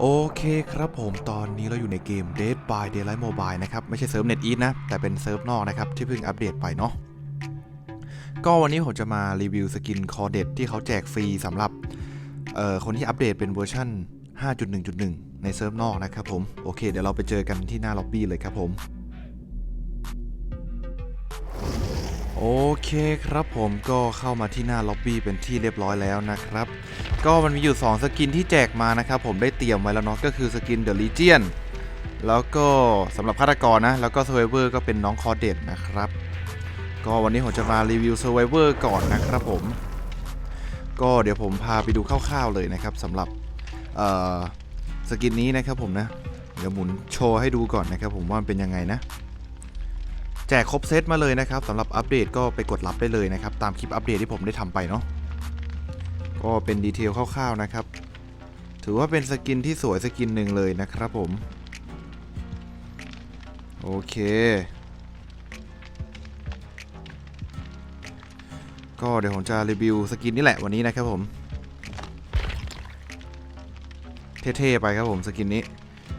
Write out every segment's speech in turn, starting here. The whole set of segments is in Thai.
โอเคครับผมตอนนี้เราอยู่ในเกม Dead by Daylight Mobile นะครับ ไม่ใช่เซิร์ฟเน็ตอีทนะ แต่เป็นเซิร์ฟนอกนะครับ ที่เพิ่งอัปเดตไปเนาะก็วันนี้ผมจะมารีวิวสกินคอเด็ดที่เขาแจกฟรีสำหรับคนที่อัปเดตเป็นเวอร์ชัน5.1.1 ในเซิร์ฟนอกนะครับผม โอเค เดี๋ยวเราไปเจอกันที่หน้าล็อบบี้เลยครับผม โอเคครับผมก็เข้ามาที่หน้าล็อบบี้เป็นที่เรียบร้อยแล้วนะครับ ก็มันมีอยู่ 2 สกินที่แจกมานะครับ ผมได้เตรียมไว้แล้วเนาะก็คือสกิน The Legion แล้วก็สำหรับฆาตกรนะ แล้วก็ Survivor ก็เป็นน้องคอเดตนะครับ ก็วันนี้ผมจะมารีวิว Survivor ก่อนนะครับผม ก็เดี๋ยวผมพาไปดูคร่าวๆเลยนะครับสำหรับสกินนี้นะครับผมนะ เดี๋ยวหมุนโชว์ให้ดูก่อนนะครับผมว่ามันเป็นยังไงนะ แจกครบเซตมาเลยนะครับสำหรับอัปเดตก็ไปกดรับได้เลยนะครับ ตามคลิปอัปเดตที่ผมได้ทำไปเนาะก็เป็นดีเทลคร่าวๆนะครับ ถือว่าเป็นสกินที่สวยสกินหนึ่งเลยนะครับผม โอเค ก็เดี๋ยวผมจะรีวิวสกินนี่แหละวันนี้นะครับผมเท่ๆไปครับผมสกินนี้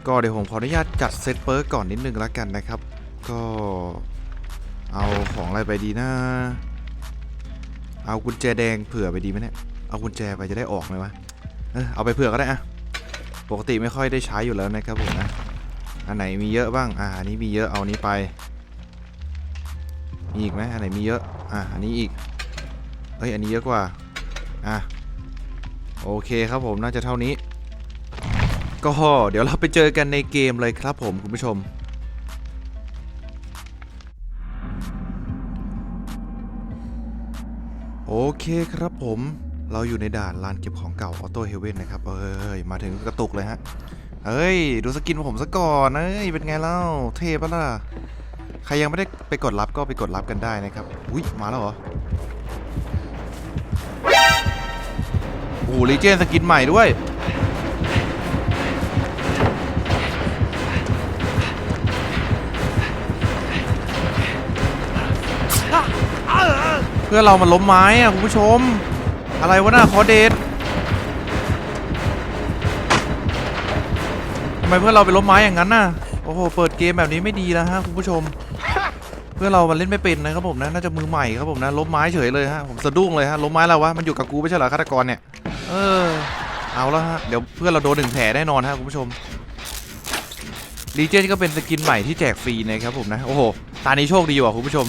ก็เดี๋ยวผมขออนุญาตจัดเซตเปิร์กก่อนนิดนึงแล้วกันนะครับ ก็ เอาของอะไรไปดีนะ เอากุญแจแดงเผื่อไปดีไหมเนี่ย เอากุญแจไปจะได้ออกไหมวะ เออเอาไปเผื่อก็ได้อะปกติไม่ค่อยได้ใช้อยู่แล้วนะครับผมนะ อันไหนมีเยอะบ้าง อ่าอันนี้มีเยอะ เอานนี้ไป มีอีกไหมอันไหนมีเยอะ อ่าอันนี้อีกเฮ้ย อันนี้เยอะกว่า อะ โอเคครับผม น่าจะเท่านี้ ก็เดี๋ยวเราไปเจอกันในเกมเลยครับผมคุณผู้ชม โอเคครับผมเราอยู่ในด่านลานเก็บของเก่าออโต้เฮเว่นนะครับ เอ้ย มาถึงกระตุกเลยฮะเฮ้ย ดูสกินผมซะก่อนเอ้ย เป็นไงเล่า เทปะล่ะ ใครยังไม่ได้ไปกดรับก็ไปกดรับกันได้นะครับ อุ้ย มาแล้วเหรอ โอ้โหลีเจนสกินใหม่ด้วย พื่อเรามันล้มไม้อะคุณผู้ชม อะไรวะน่ะคอเดททำไมเพื่อนเราไปล้มไม้อย่างนั้นน่ะโอ้โหเปิดเกมแบบนี้ไม่ดีแล้วฮะคุณผู้ชม เพื่อนเรามันเล่นไม่เป็นนะครับผมนะน่าจะมือใหม่ครับผมนะล้มไม้เฉยเลยฮะผมสะดุ้งเลยฮะล้มไม้แล้ววะมันอยู่กับกูไม่ใช่เหรอฆาตกรเนี่ยเออเอาแล้วฮะเดี๋ยวเพื่อนเราโดนหนึ่งแผลแน่นอนฮะคุณผู้ชมดีเจนก็เป็นสกินใหม่ที่แจกฟรีนะครับผมนะโอ้โหตานี้โชคดีว่ะคุณผู้ชม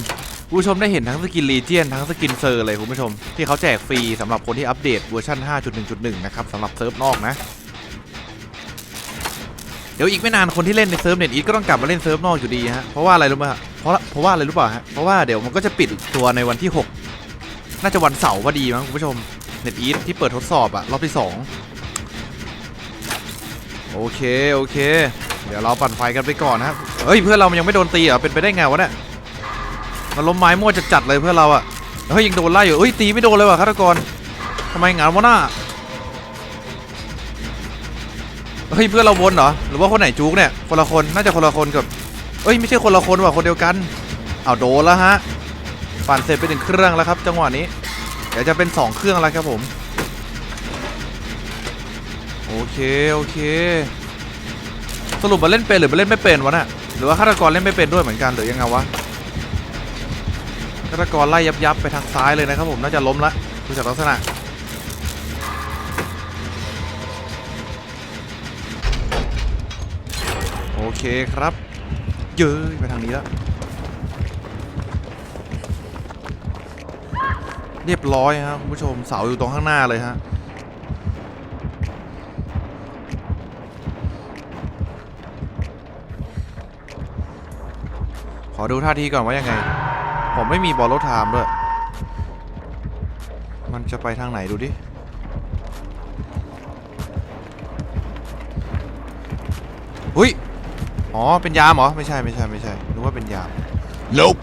ผู้ชมได้เห็นทั้งสกินลีเจียนทั้งสกินเซอร์เลยคุณผู้ชม ที่เขาแจกฟรีสำหรับคนที่อัปเดตเวอร์ชัน5.1.1 นะครับสำหรับเซิร์ฟนอกนะ เดี๋ยวอีกไม่นานคนที่เล่นในเซิร์ฟเน็ตอีก็ต้องกลับมาเล่นเซิร์ฟนอกอยู่ดีฮะเพราะว่าอะไรรู้ไหมฮะเพราะเพราะว่าอะไรรู้เปล่าฮะเพราะว่าเดี๋ยวมันก็จะปิดตัวในวันที่ 6 น่าจะวันเสาร์พอดีมั้งคุณผู้ชมเน็ตอีที่เปิดทดสอบอะรอบที่ 2 โอเคโอเค เดี๋ยวเราปั่นไฟกันไปก่อนนะเฮ้ยเพื่อนเรามันยังไม่โดนตีเหรอเป็นไปได้ไงวะเนี่ย มันล้มไม้มั่วจะจัดเลยเพื่อนเราอะเฮ้ยยังโดนไล่อยู่เฮ้ยตีไม่โดนเลยว่ะฆาตกรทำไมงานวะหน้าเฮ้ยเพื่อนเราวนเหรอหรือว่าคนไหนจุกเนี่ยคนละคนน่าจะคนละคนกับเอ้ยไม่ใช่คนละคนว่ะคนเดียวกันเอาวโดนแล้วฮะปั่นเสร็จไปหนึ่งเครื่องแล้วครับ จังหวะนี้เดี๋ยวจะเป็นสองเครื่องแล้วครับผมโอเคโอเค สรุปมาเล่นเป็นหรือมาเล่นไม่เป็นวะน่ะหรือว่าฆาตกรเล่นไม่เป็นด้วยเหมือนกันหรือยังไงวะ ฆาตกรไล่ยับยับไปทางซ้ายเลยนะครับผมน่าจะล้มละดูจากลักษณะโอเคครับ เย้ยไปทางนี้แล้วเรียบร้อยครับคุณผู้ชมเสาอยู่ตรงข้างหน้าเลยฮะขอดูท่าทีก่อนว่ายังไง ผมไม่มีบอลรถไทม์ด้วย มันจะไปทางไหนดูดิหุ้ย อ๋อ เป็นยามเหรอ ไม่ใช่ไม่ใช่ไม่ใช่นึกว่าเป็นยาม nope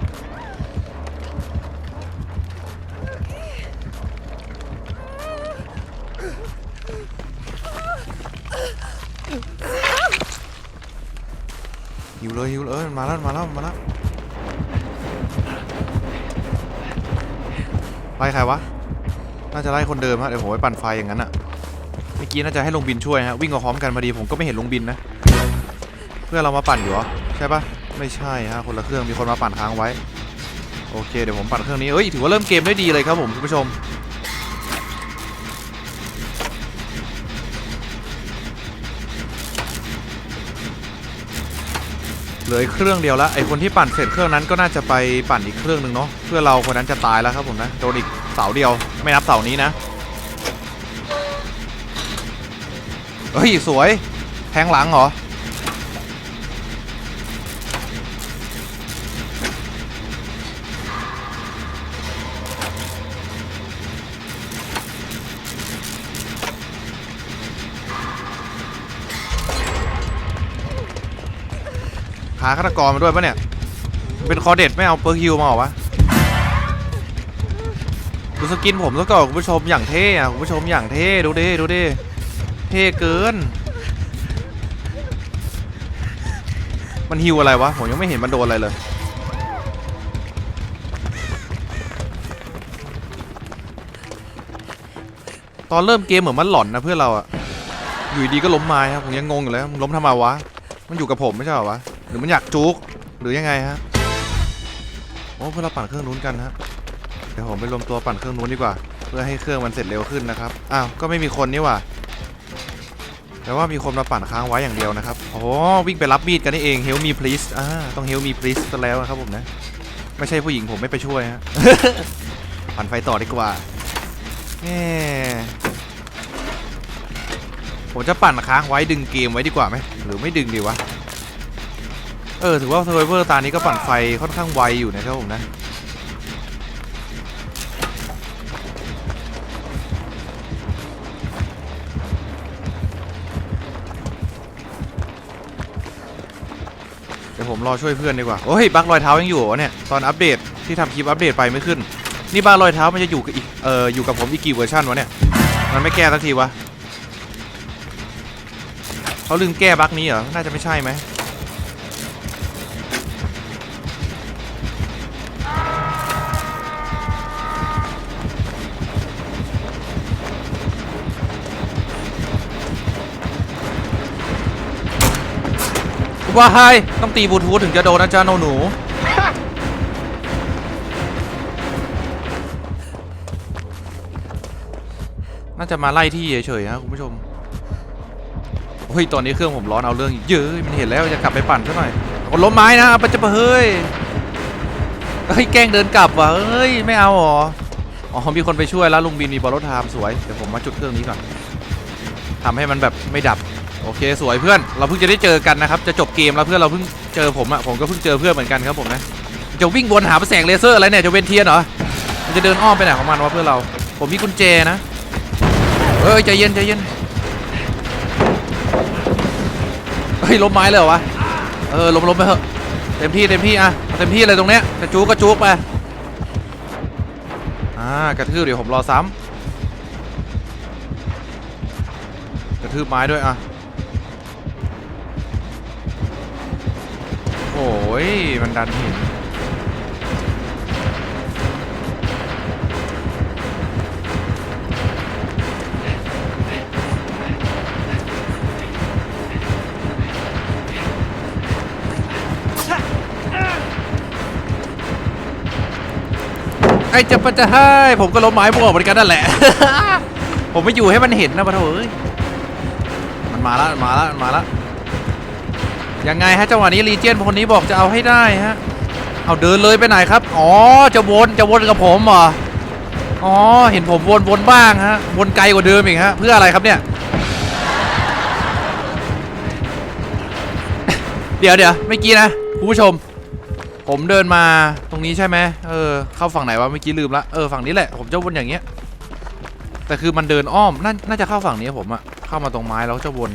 หิวเลยหิวเลยเอ้ยมันมาแล้วมันมาแล้วมันมาแล้ว ล่ใครวะ น่าจะไล่คนเดิมฮะเดี๋ยวผมไปปั่นไฟอย่างนั้นอะเมื่อกี้น่าจะให้ลงบินช่วยฮะวิ่งออกพร้อมกันพอดีผมก็ไม่เห็นลงบินนะ เพื่อเรามาปั่นอยู่เหรอใช่ปะไม่ใช่ฮะคนละเครื่องมีคนมาปั่นค้างไว้ โอเคเดี๋ยวผมปั่นเครื่องนี้เอ้ยถือว่าเริ่มเกมได้ดีเลยครับผมคุณผู้ชม เหลือเครื่องเดียวแล้วไอคนที่ปั่นเสร็จเครื่องนั้นก็น่าจะไปปั่นอีกเครื่องหนึ่งเนาะเพื่อเราคนนั้นจะตายแล้วครับผมนะโดนอีกเสาเดียวไม่นับเสานี้นะเฮ้ยสวยแทงหลังเหรอาฆาตกรมาด้วยปะเนี่ย เป็นคอเด็ดไม่เอาเปอร์ฮิวมาเหรอวะดูสกินผมซะก่อนคุณผู้ชมอย่างเท่อะคุณผู้ชมอย่างเท่ดูดิดูดิเท่เกิน มันฮิวอะไรวะผมยังไม่เห็นมันโดนอะไรเลยตอนเริ่มเกมเหมือนมันหลอนนะเพื่อนเราอะอยู่ดีก็ล้มไม้ครับผมยังงงอยู่เลยมันล้มทำไมวะ มันอยู่กับผมไม่ใช่เหรอวะ รือมันอยากจุกหรือยังไงฮะโอ้เพื่อเราปั่นเครื่องนู้นกันฮะเดี๋ยวผมไปรวมตัวปั่นเครื่องนู้นดีกว่า เพื่อให้เครื่องมันเสร็จเร็วขึ้นนะครับอ้าวก็ไม่มีคนนี่หว่าแต่ว่ามีคนมาปั่นค้างไว้อย่างเดียวนะครับโอ้วิ่งไปรับมีดกันนี่เอง help me please อ่าต้อง help me please ซะแล้วนะครับผมนะไม่ใช่ผู้หญิงผมไม่ไปช่วยฮะปั่นไฟต่อดีกว่าแหมผมจะปั่นค้างไว้ดึงเกมไว้ดีกว่าไหมหรือไม่ดึงดีวะ เออถือว่า Survivor ตานี้ก็ปั่นไฟค่อนข้างไวอยู่นะครับผมนะเดี๋ยวผมรอช่วยเพื่อนดีกว่าโอ้ยบักรอยเท้ายังอยู่เหรอเนี่ยตอนอัปเดตที่ทำคลิปอัปเดตไปไม่ขึ้น นี่บักรอยเท้ามันจะอยู่กับอีกเอออยู่กับผมอีกกี่เวอร์ชันวะเนี่ยมันไม่แก้สักทีวะเขาลืมแก้บักนี้เหรอน่าจะไม่ใช่ไหม ว่าไฮต้องตีบลูทูธถึงจะโดนนะจ๊ะโนหนู น่าจะมาไล่ที่เฉยๆฮะคุณผู้ชมเฮ้ยตอนนี้เครื่องผมร้อนเอาเรื่องเยอะมันเห็นแล้วจะกลับไปปั่นซะหน่อยคนล้มไม้นะปัจจุบันเฮ้ยเฮ้ยแกล้งเดินกลับว่ะเฮ้ยไม่เอาหรออ๋อมีคนไปช่วยแล้วลุงบินมีบอลรถไทม์สวยเดี๋ยวผมมาจุดเครื่องนี้ก่อนทำให้มันแบบไม่ดับ โอเคสวยเพื่อน เราเพิ่งจะได้เจอกันนะครับ จะจบเกมแล้วเพื่อนเราเพิ่งเจอผมอะผมก็เพิ่งเจอเพื่อนเหมือนกันครับผมนะ จะวิ่งวนหาแสงเลเซอร์อะไรเนี่ยจะเวนเทียนเหรอ มันจะเดินอ้อมไปไหนของมันวะเพื่อนเรา ผมมีกุญแจนะเฮ้ยใจเย็นใจเย็นเฮ้ยล้มไม้เลยเหรอวะ เออล้มล้มไปเถอะ เต็มที่เต็มที่อะเต็มที่เลยตรงเนี้ยจะจูกก็จูกไป อ่ากระทืบเดี๋ยวผมรอซ้ำกระทืบไม้ด้วยอะ โอ้ยมันดันหินไอ้จะปะจะให้ผมก็ล้มไม้บวกเหมือนกันนั่นแหละ ผมไม่อยู่ให้มันเห็นนะปะโถเอ้มันมาแล้วมันมาแล้วมันมาแล้ว ยังไงฮะจังหวะนี้ลีเจียนคนนี้บอกจะเอาให้ได้ฮะเอาเดินเลยไปไหนครับ อ๋อจะวนจะวนกับผมเหรออ๋อเห็นผมวนวนบ้างฮะวนไกลกว่าเดิมอีกฮะเพื่ออะไรครับเนี่ย เดี๋ยวเดี๋ยวเมื่อกี้นะคุณผู้ชม ผมเดินมาตรงนี้ใช่ไหมเออเข้าฝั่งไหนวะเมื่อกี้ลืมละเออฝั่งนี้แหละผมจะวนอย่างเงี้ยแต่คือมันเดินอ้อมน่าน่าจะเข้าฝั่งนี้ผมอะเข้ามาตรงไม้แล้วจะวน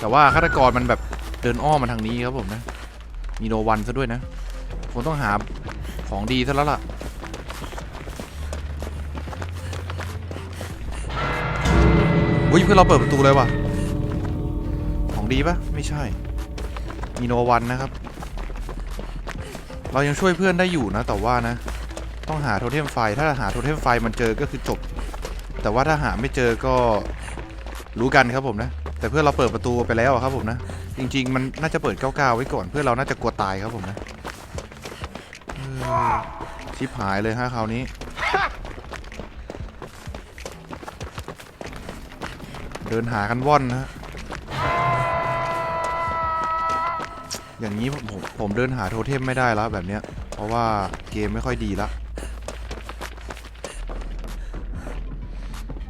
แต่ว่าฆาตกรมันแบบ เดินอ้อมมาทางนี้ครับผมนะ มีโนวันซะด้วยนะผมต้องหาของดีซะแล้วล่ะอุ้ยเพื่อนเราเปิดประตูเลยว่ะ ของดีปะไม่ใช่ มีโนวันนะครับ เรายังช่วยเพื่อนได้อยู่นะ แต่ว่านะ ต้องหาโทเทมไฟ ถ้าหาโทเทมไฟมันเจอก็คือจบ แต่ว่าถ้าหาไม่เจอก็ รู้กันครับผมนะ แต่เพื่อนเราเปิดประตูไปแล้วครับผมนะ จริง ๆ มันน่าจะเปิด99ไว้ก่อน เพื่อนเราน่าจะกลัวตายครับผมนะชิบหายเลยฮะคราวนี้ เดินหากันว่อนนะฮะอย่างนี้ผมผมผมเดินหาโทเทมไม่ได้แล้วแบบเนี้ย เพราะว่าเกมไม่ค่อยดีละ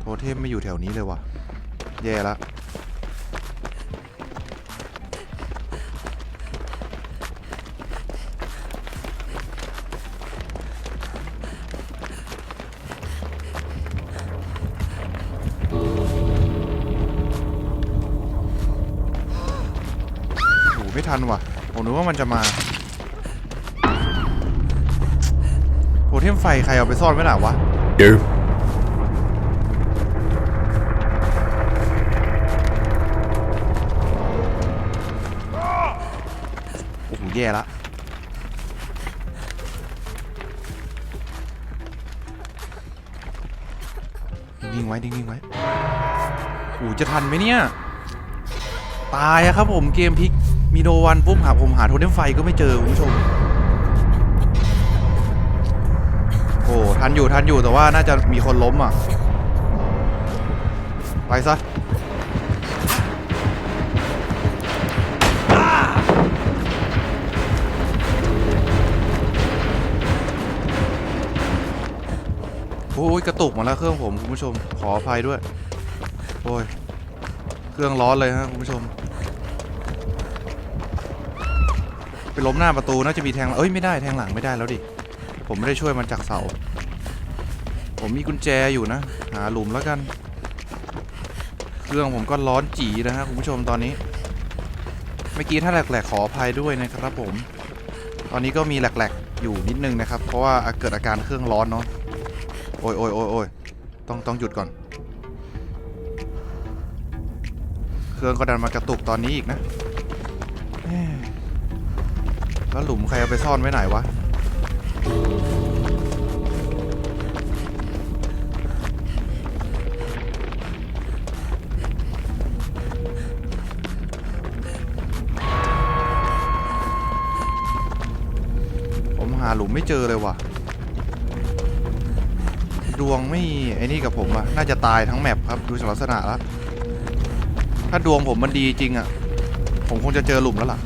โทเทมไม่อยู่แถวนี้เลยว่ะ แย่ละไม่ทันว่ะ ผมนึกว่ามันจะมาโทเทมไฟใครเอาไปซ่อนไว้หนวะ You. แย่ละนิ่งไว้นิ่งไว้โอ้โหจะทันไหมเนี่ย ตายอะครับผมเกมพลิกมีโดวันปุ๊บหาผมหาโทเทมไฟก็ไม่เจอคุณผู้ชม โอ้ทันอยู่ทันอยู่แต่ว่าน่าจะมีคนล้มอะ ไปซะ อ้ยกระตุกหมาแล้วเครื่องผมคุณผู้ชมขออภัยด้วยโอ้ยเครื่องร้อนเลยฮะคุณผู้ชมไปล้มหน้าประตูน่าจะมีแทงเอ้ยไม่ได้แทงหลังไม่ได้แล้วดิผมไม่ได้ช่วยมันจากเสา ผมมีกุญแจอยู่นะ หาหลุมแล้วกัน เครื่องผมก็ร้อนจีนะฮะคุณผู้ชมตอนนี้ เมื่อกี้ถ้าแหลกๆขออภัยด้วยนะครับผม ตอนนี้ก็มีแหลกๆอยู่นิดนึงนะครับ เพราะว่าเกิดอาการเครื่องร้อนเนาะ โอ้ยโอ้ยโอ้ยโอ้ยต้องต้องหยุดก่อน เครื่องก็ดันมากระตุกตอนนี้อีกนะ แล้วหลุมใครเอาไปซ่อนไว้ไหนวะ ผมหาหลุมไม่เจอเลยว่ะ ดวงไม่ไอ้นี่กับผมอะน่าจะตายทั้งแมปครับดูจากลักษณะแล้วถ้าดวงผมมันดีจริงอะผมคงจะเจอหลุมแล้วล่ะ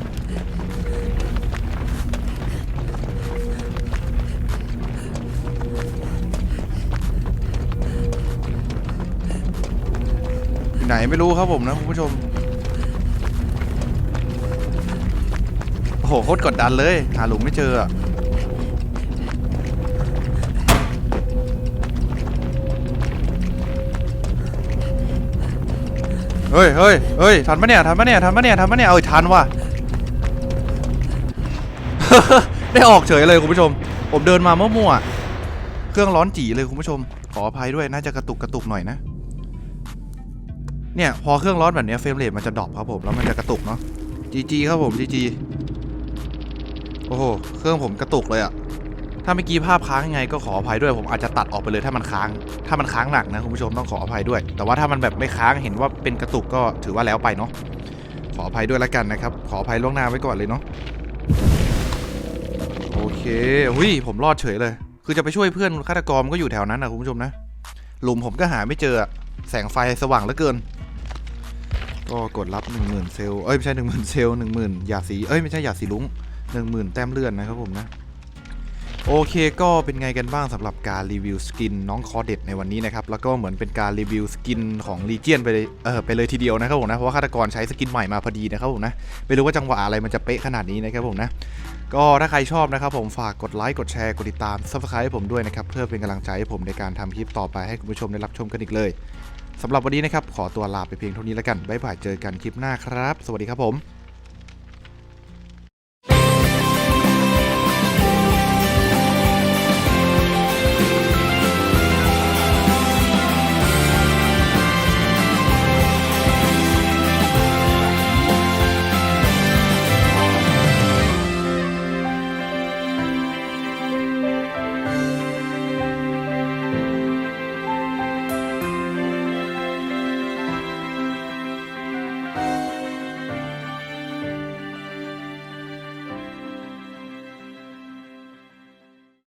ไหนไม่รู้ครับผมนะคุณผู้ชมโอ้โหโคตรกดดันเลยหาหลุมไม่เจออะ เฮ้ยเฮ้ยเฮ้ยทันปะเนี่ยทันปะเนี่ยทันปะเนี่ยทันปะเนี่ยเอ้ยทันว่ะ ได้ออกเฉยเลยคุณผู้ชม ผมเดินมามั่วๆเครื่องร้อนจีเลยคุณผู้ชม ขออภัยด้วยน่าจะกระตุกกระตุกหน่อยนะ เนี่ยพอเครื่องร้อนแบบเนี้ยเฟรมเรทมันจะดรอปครับผมแล้วมันจะกระตุกเนาะ GG ครับผม GG โอ้โหเครื่องผมกระตุกเลยอะ ถ้าเมื่อกี้ภาพค้างยังไงก็ขออภัยด้วย ผมอาจจะตัดออกไปเลยถ้ามันค้าง ถ้ามันค้างหนักนะคุณผู้ชมต้องขออภัยด้วย แต่ว่าถ้ามันแบบไม่ค้างเห็นว่าเป็นกระตุกก็ถือว่าแล้วไปเนาะขออภัยด้วยแล้วกันนะครับ ขออภัยล่วงหน้าไว้ก่อนเลยเนาะโอเคหุยผมรอดเฉยเลย คือจะไปช่วยเพื่อนฆาตกรก็อยู่แถวนั้นนะคุณผู้ชมนะ หลุมผมก็หาไม่เจอแสงไฟสว่างเหลือเกินก็กดรับ 1 0,000 เซลล์เอ้ยไม่ใช่ 1 0,000 เซลล์10,000หยาดสีเอ้ยไม่ใช่หยาดสีลุ้ง10,000 แต้มเลื่อนนะครับผมนะ โอเคก็เป็นไงกันบ้างสำหรับการรีวิวสกินน้องคอเด็ดในวันนี้นะครับ แล้วก็เหมือนเป็นการรีวิวสกินของลีเจียนไปเลยเออไปเลยทีเดียวนะครับผมนะเพราะว่าฆาตกรใช้สกินใหม่มาพอดีนะครับผมนะไม่รู้ว่าจังหวะอะไรมันจะเป๊ะขนาดนี้นะครับผมนะก็ถ้าใครชอบนะครับผมฝากกดไลค์กดแชร์กดติดตาม subscribe ให้ผมด้วยนะครับเพื่อเป็นกำลังใจให้ผมในการทำคลิปต่อไปให้คุณผู้ชมได้รับชมกันอีกเลยสำหรับวันนี้นะครับขอตัวลาไปเพียงเท่านี้แล้วกันบ๊ายบายเจอกันคลิปหน้าครับ สวัสดีครับผม